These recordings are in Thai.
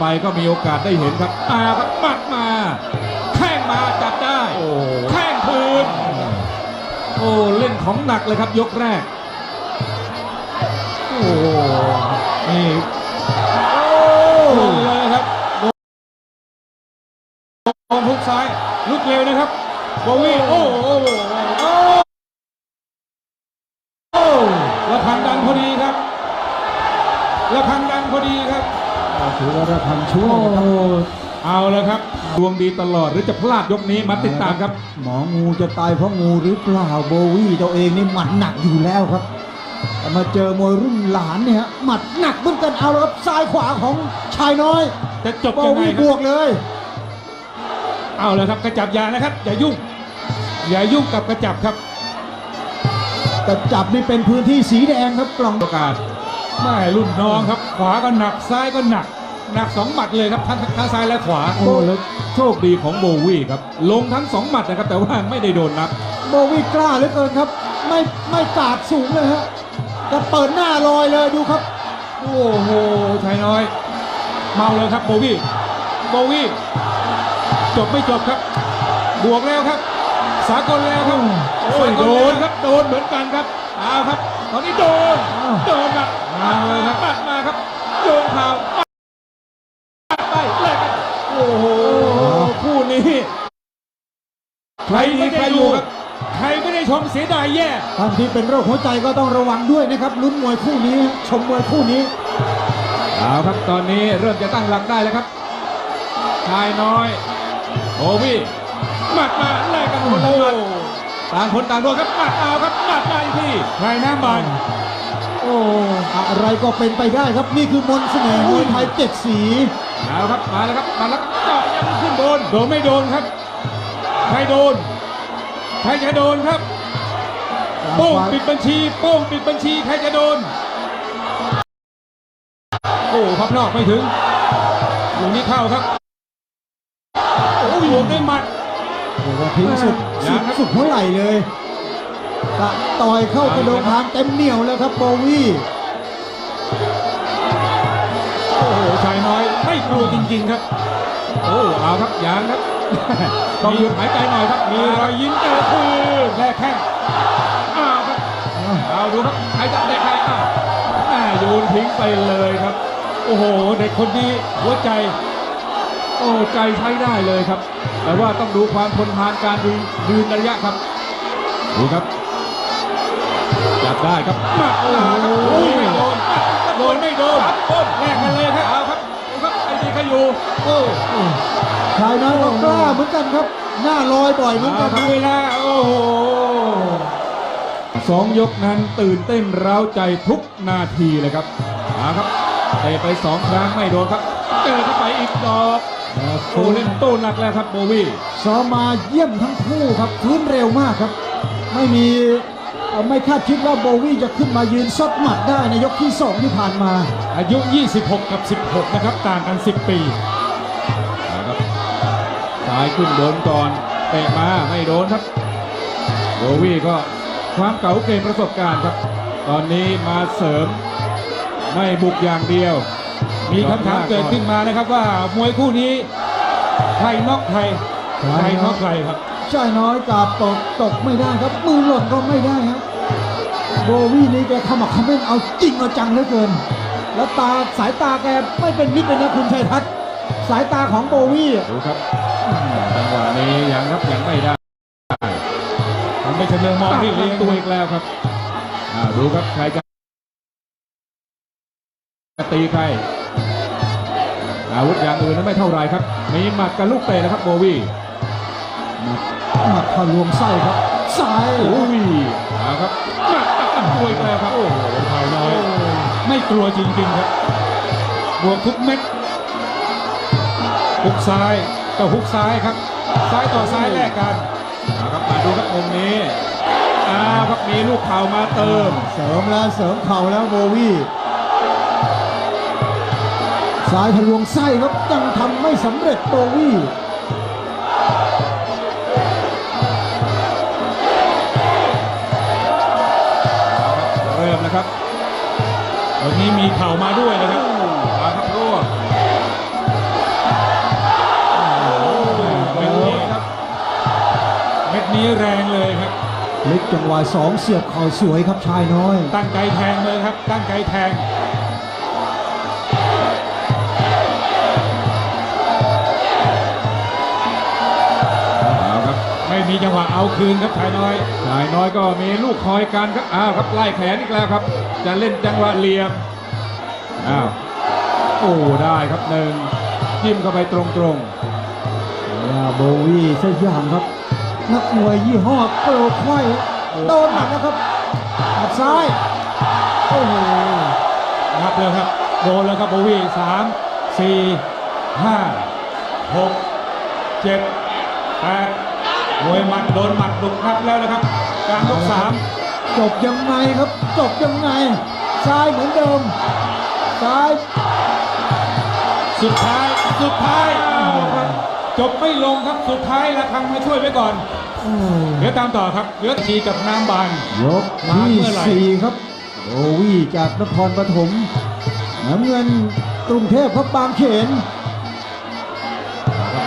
ไปก็มีโอกาสได้เห็นครับมาครับหมัดมา แข้งมาจับได้โอ้โหแข้งคืนโอ้เล่นของหนักเลยครับยกแรก โอ้โหนี่โอ้ลงเลยครับลงทุกซ้ายลุกเร็วนะครับโบวี่โอ้โหโอ้โหโอ้โอ้ระฆังดังพอดีครับระฆังดังพอดีครับ ถือว่าได้ทำช่วยนะครับ เอาแล้วครับ ดวงดีตลอดหรือจะพลาดยกนี้มาติดตามครับ หมองูจะตายเพราะงูหรือเปล่าโบวี่ตัวเองนี่หมัดหนักอยู่แล้วครับแต่มาเจอมวยรุ่นหลานเนี่ยฮะหมัดหนักเหมือนกันเอาแล้วครับซ้ายขวาของชายน้อยจะจบโบยังไงวี่คบรับวกเลย เอาแล้วครับกระจับยานะครับ อย่ายุ่ง อย่ายุ่งกับกระจับครับแต่จับนี่เป็นพื้นที่สีแดงครับกล่องโอกาสไม่รุ่นน้องครับ ขวาก็หนักซ้ายก็หนัก หนักสองหมัดเลยครับทั้งทั้งซ้ายและขวาโอ้แล้วโชคดีของโบวี่ครับลงทั้งสองหมัดนะครับแต่ว่าไม่ได้โดนนับโบวี่กล้าเหลือเกินครับ ไม่ไม่กาดสูงเลยฮะแต่เปิดหน้าลอยเลยดูครับโอ้โหชายน้อย เมาเลยครับโบวี่โบวี่จบไม่จบครับ บวกแล้วครับ สากลแล้วครับโอ้ยโดนครับโดนเหมือนกันครับเอาครับ ตอนนี้โดนอ้าวโดนหนักมาเลยครับปัดมาครับโยนเข่า ใครไม่ได้ดูครับใครไม่ได้ชมเสียดายแย่ท่านที่เป็นโรคหัวใจก็ต้องระวังด้วยนะครับลุ้นมวยคู่นี้ ชมมวยคู่นี้เอาครับตอนนี้เริ่มจะตั้งหลักได้แล้วครับชายน้อยโอวี่หมัดมาแลกกันคนละหมัดต่างคนต่างโดนครับหมัดเอาครับหมัดมาอีกทีใครหน้ามันโอ้อะไรก็เป็นไปได้ครับนี่คือมนต์เสน่ห์มวยไทยเจ็ดสีเอาครับมาแล้วครับมาแล้วครับเจาะยังขึ้นบนโดนไม่โดนครับ ใครโดนใครจะโดนครับ โป้งปิดบัญชี โป้งปิดบัญชีใครจะโดน โอ้พับนอกไม่ถึงลูกนี้เข้าครับ โอ้ยบวกด้วยหมัดเรียกว่าทิ้งสุดสุดสุดหัวไหล่เลยกะต่อยเข้ากระโดงคางเต็มเหนียวแล้วครับโบวี่ โอ้โหชายน้อยไม่กลัวจริงๆครับ โอ้เอาครับยางครับ ต้องหยุดหายใจหน่อยครับ มีรอยยิ้มเจอคืนแลกแข้งอ้าวครับเอาดูครับใครจะได้ใครอ้าวแม่โยนทิ้งไปเลยครับ โอ้โห เด็กคนนี้หัวใจ โอ้ใจใช้ได้เลยครับ แต่ว่าต้องดูความทนทานการยืนยืนระยะครับดูครับจับได้ครับมาโอ้โหไม่โดนโดนไม่โดนต้นแลกกันเลยครับเอาครับ ดูครับไอ้ดีเขาอยู่โอ้ชายน้อยก็กล้าเหมือนกันครับ หน้าลอยบ่อยเหมือนเอากันคครัรับบเวลาโอ้โหสองยกนั้นตื่นเต้นเร้าใจทุกนาทีเลยครับมาครับเตะไปสองครั้งไม่โดนครับเจอเข้าไปอีกดอกโอ้เล่นโต้หนักแล้วครับโบวี่ซ้อมมาเยี่ยมทั้งคู่ครับฟื้นเร็วมากครับ ไม่มีเอ่อ ไม่คาดคิดว่าโบวี่จะขึ้นมายืนซดหมัดได้ในยกที่สองที่ผ่านมา อายุ 26 กับ 16 นะครับ ต่างกัน 10 ปีนะครับซ้ายขึ้นโดนก่อนเตะมาไม่โดนครับโบวี่ก็ความเก่าเกมประสบการณ์ครับ ตอนนี้มาเสริมไม่บุกอย่างเดียว มีคำถามเกิดขึ้นมานะครับว่ามวยคู่นี้ใครน็อกใครใครน็อกใครครับชายน้อยกาบตกตกไม่ได้ครับ มือหล่นก็ไม่ได้ครับโบวี่นี่แกขมักเขม้นเอาจริงเอาจังเหลือเกิน แล้วตาสายตาแกไม่เป็นมิตรเลยนะคุณชัยทัศน์สายตาของโบวี่ดูครับอืมจังหวะนี้ยังครับยังไม่ได้มันไม่ใช่เรื่องมองที่เลี้ยงตัวอีกแล้วครับอ่าดูครับใครจะตีใครอาวุธอย่างอื่นนั้นไม่เท่าไรครับ มีหมัดกับลูกเตะนะครับโบวี่หมัดทะลวงไส้ครับ ซ้ายโอ้ยเอาครับหมัดตัดตัดตัวอีกแล้วครับ โอ้โหเท่าน้อย ไม่กลัวจริงๆครับ บวกทุกเม็ดหุกซ้ายต่อหุกซ้ายครับ ซ้ายต่อซ้ายแลกกันเอาครับมาดูครับมุมนี้อ้าวครับมีลูกเข่ามาเติม เสริมแล้วเสริมเข่าแล้วโบวี่ซ้ายทะลวงไส้ครับยังทำไม่สำเร็จโบวี่ ครับวันนี้มีเข่ามาด้วยนะครับมาครับรั่วเม็ดนี้ครับเม็ดนี้แรงเลยครับเล็กจังหวะสองเสียบเข่าสวยครับชายน้อย ตั้งใจแทงเลยครับ ตั้งใจแทง ม่มีจังหวะเอาคืนครับชายน้อยชายน้อยก็มีลูกคอยกันครับอ้าวครับไล่แขนอีกแล้วครับ จะเล่นจังหวะเหลี่ยมอ้าวโอ้ได้ครับหนึ่งจิ้มเข้าไปตรงลาโบวี่สยามครับนักมวยยี่ห้อโปรไควโดนหนักนะครับหมัดซ้ายโอ้โหๆนับเลยครับโดนแล้วครับโบวี่สามสี่ห้าหกเจ็ดแปด มวยหมัดโดนหมัดลุกนับแล้วนะครับกลางยกสามจบยังไงครับ จบยังไง ซ้ายเหมือนเดิม ซ้าย สุดท้ายสุดท้ายอ้าวครับจบไม่ลงครับสุดท้ายละครั้งมาช่วยไว้ก่อนโอ้เดี๋ยวตามต่อครับเหลือชีกับน้ำบานยกมาที่เมื่อไหร่สี่ครับโบวี่จากนครปฐมน้ำเงินกรุงเทพครับบางเขนครับ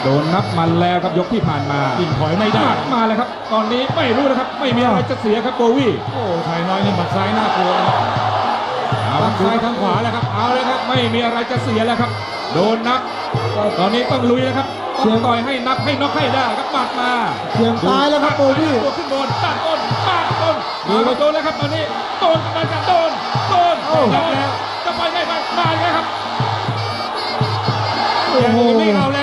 โดนนับมันแล้วครับยกที่ผ่านมายิงถอยไม่ได้มาเลยครับ ตอนนี้ไม่รู้นะครับ ไม่มีอะไรจะเสียครับโบวี่โอ้ชายน้อยนี่หมัดซ้ายน่ากลัวนะครับเอาทั้งซ้ายทั้งขวาแล้วครับเอาเลยครับ ไม่มีอะไรจะเสียแล้วครับ โดนนับ ตอนนี้ต้องลุยนะครับต้องต่อยให้นับให้น็อกให้ได้ครับหมัดมาเสียงตายแล้วครับโบวี่ตัวขึ้นบนตัดต้นตัดต้นดูโดนแล้วครับตอนนี้โดนกำลังจะโดนโดนโดนแล้วจะไปไม่ไปมาแล้วครับโอ้ยังโหไม่เอาแล้ว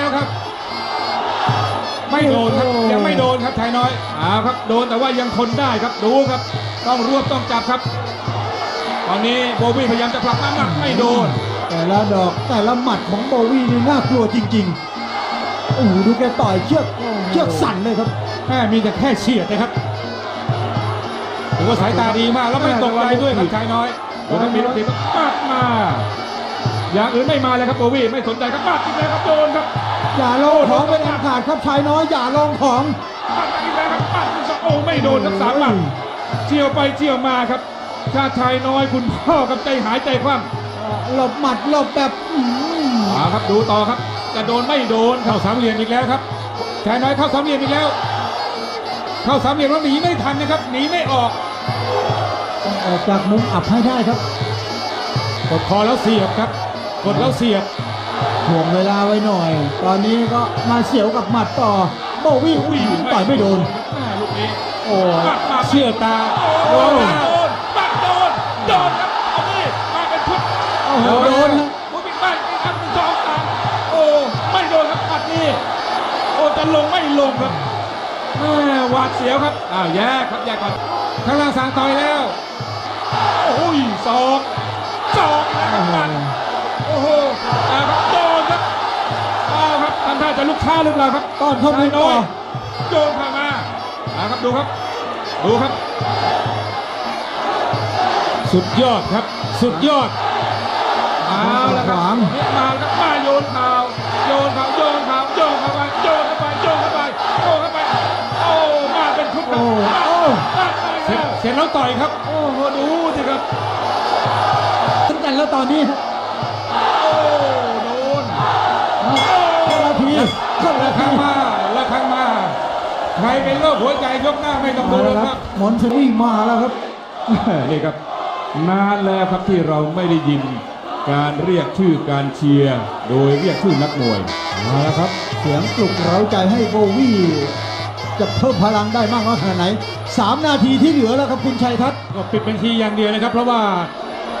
ครับ ไม่โดนครับโอ้โหยังไม่โดนครับชายน้อยอ้าวครับโดนแต่ว่ายังทนได้ครับดูครับ ต้องรวบต้องจับครับ ตอนนี้โบวี่พยายามจะผลักน้ำหนักไม่โดน แต่ละดอกแต่ละหมัดของโบวี่นี่น่ากลัวจริงๆโอ้โหดูแกต่อยเชือกเชือกสั่นเลยครับแค่มีแต่แค่เฉียดนะครับถือว่าสายตาดีมากแล้วไม่ตกใจด้วยครับชายน้อยโอ้ต้องมีลูกศิษย์ปัดมาอย่างอื่นไม่มาเลยครับโบวี่ไม่สนใจครับปัดอีกแล้วครับโดนครับ อย่าลงของเป็นอันขาดครับชายน้อยอย่าลงของปัดอีกแล้วครับปัดอีกสองโอ้ไม่โดนครับสามหมัดเจียวไปเจียวมาครับ ชาติชายน้อยคุณพ่อกับใจหายใจคว่ำหลบหมัดหลบแบบอื้อหือมาครับดูต่อครับ จะโดนไม่โดนเข้าสามเหลี่ยมอีกแล้วครับชายน้อยเข้าสามเหลี่ยมอีกแล้ว เข้าสามเหลี่ยมแล้วหนีไม่ทันนะครับหนีไม่ออกต้องออกจากมุมอับให้ได้ครับกดคอแล้วเสียบครับ กดแล้วเสียบ ถ่วงเวลาไว้หน่อย ตอนนี้ก็มาเสียวกับหมัดต่อโบวี่อุ้ยต่อยไม่โดนแม่ลูกนี้โอ้ปัดมาเชื่อตาโดนโดนปัดโดนโดนครับเอาดิมาเป็นชุดโอ้โหโดนฮะโอ้บิ๊กบ้านอีกครับหนึ่งสองสามโอ้ไม่โดนครับปัดนี่โอ้จะลงไม่ลงครับแม่หวาดเสียวครับอ้าวแยกครับแยกก่อนข้างล่างสางต่อยแล้วโอ้ยสอง ครับทำท่าจะลุกช้าหรือเปล่าครับต้อนเข้ามุมต่อโยนเข้ามาอ่าครับดูครับ ดูครับ สุดยอดครับ สุดยอดเอาละครับขวางเนี่ยมาแล้วครับมาโยนข่าวโยนข่าวโยนข่าวโยนเข้าไปโยนเข้าไปโยนเข้าไปโยนเข้าไปโอ้มาเป็นชุดครับโอ้มาโอ้มามาเสร็จเสร็จแล้วต่อยครับ โอ้โหดูสิครับตั้งแต่แล้วตอนนี้ ทีคนละละคทีรั้งมาละครั้งมา ใครเป็นโรคหัวใจยกหน้าไม่ต้องดูเอาแล้ละวคครัรับบหมอนเทนนี่มาแล้วครับนี่ครับ นานแล้วครับที่เราไม่ได้ยิน การเรียกชื่อการเชียร์โดยเรียกชื่อนักมวยมาแล้วครับ เสียงปลุกเร้าใจให้โบวี่จะเพิ่มพลังได้มากน้อยขนาดไหนสามนาทีที่เหลือแล้วครับคุณชัยทัศน์ก็ปิดบัญชีอย่างเดียวนะครับเพราะว่า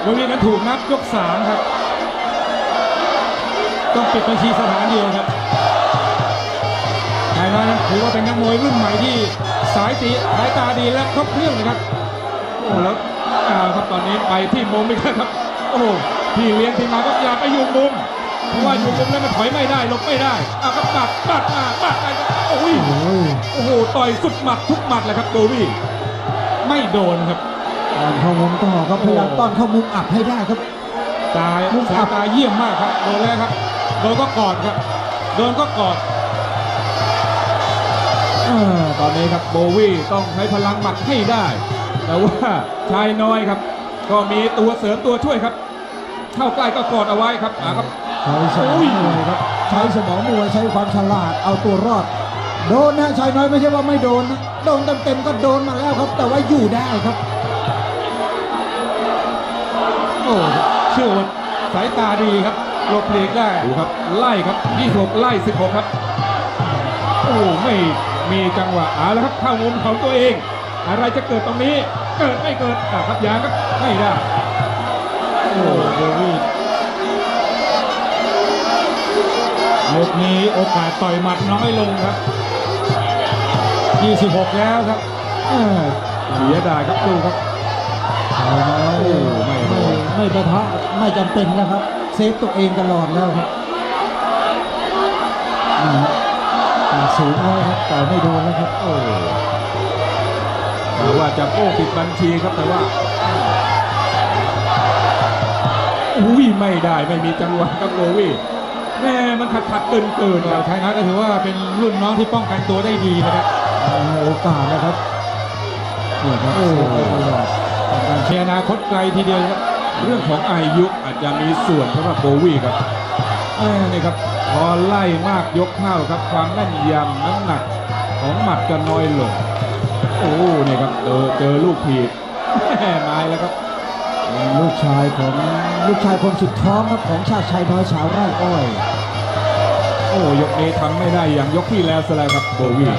โรงเรียนนั้นถูกนับยกสามครับ ต้องปิดบัญชีสถานเดียวครับนายน้อยนั้นถือว่าเป็นนักมวยรุ่นใหม่ที่สายตีสายตาดีและครบเครื่องเลยครับโอ้แล้วอ่าครับตอนนี้ไปที่มุมอีกแล้วครับ โอ้โหพี่เลี้ยงทีมงานก็อย่าไปอยู่มุมเพราะว่าอยู่มุมแล้วมันถอยไม่ได้หลบไม่ได้อะก็ปัดปัดมาปัดไปครับโอ้ยโอ้ยโอ้โหต่อยสุดหมัดทุกหมัดเลยครับโดวี่ไม่โดนครับตอนเข้ามุมต่อครับพยายามต้อนเข้ามุมอับให้ได้ครับตายมุมสาอัยบตาเยี่ยมมากครับโดนแล้วครับโดนก็กอดครับโดนก็กอดเออ ตอนนี้ครับโบวี่ต้องใช้พลังหมัดให้ได้ แต่ว่าชายน้อยครับ ก็มีตัวเสริมตัวช่วยครับ เข้าใกล้ก็กอดเอาไว้ครับอ่าครับใช้สมองมวยครับใช้สมองมวยใช้ความฉลาดเอาตัวรอด โดนนะชายน้อยไม่ใช่ว่าไม่โดนนะโดนเต็มๆก็โดนมาแล้วครับ แต่ว่าอยู่ได้ครับโอ้เชื่อว่าสายตาดีครับหลบหลีกได้ดูครับ ไล่ครับ26ไล่16ครับ โอ้ไม่ มีจังหวะเอาแล้วครับเข้ามุมของตัวเอง อะไรจะเกิดตรงนี้ เกิดไม่เกิดอะครับยางครับไม่ได้โอ้โบวี่ยกนี้โอกาสต่อยหมัดน้อยลงครับ 26 แล้วครับเสียดายครับดูครับไม่ไม่ไม่ประทะไม่จำเป็นนะครับ เซฟตัวเองตลอดแล้วครับ สูงแล้วครับแต่ไม่โดนแล้วครับโอ้แต่ว่าจะโป้ปิดบัญชีครับแต่ว่าอุ้ยไม่ได้ไม่มีจังหวะครับโบวี่แม่มันขัดขัดเกินเกินครับชายน้อยก็ถือว่าเป็นรุ่นน้องที่ป้องกันตัวได้ดีนะครับมีโอกาสนะครับนี่ครับโอ้เซฟไปตลอดการเชียร์อนาคตไกลทีเดียวครับเรื่องของอายุอาจจะมีส่วนสำหรับโบวี่ครับเอ้ย นี่ครับพอไล่มากยกเข้าครับ ความแม่นยำน้ำหนักของหมัดจะน้อยลง โอ้นี่ครับเจอเจอลูกผีดแม่ไม้แล้วครับ ลูกชายของลูกชายคนสุดท้องครับของชาติชายน้อยชาวไร่อ้อย โอ้ยกนี้ทำไม่ได้อย่างยกที่แล้วซะแล้วครับโบวี่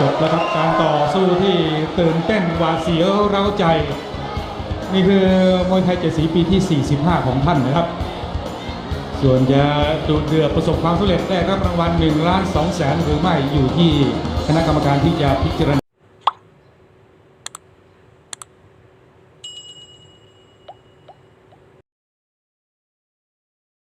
จบแล้วครับการต่อสู้ที่ตื่นเต้นหวาดเสียวเร้าใจ นี่คือมวยไทยเจ็ดสีปีที่ 45 ของท่านนะครับ ส่วนจะดูเดือดประสบความสำเร็จได้รับรางวัล1ล้าน2แสนหรือไม่อยู่ที่คณะกรรมการที่จะพิจารณา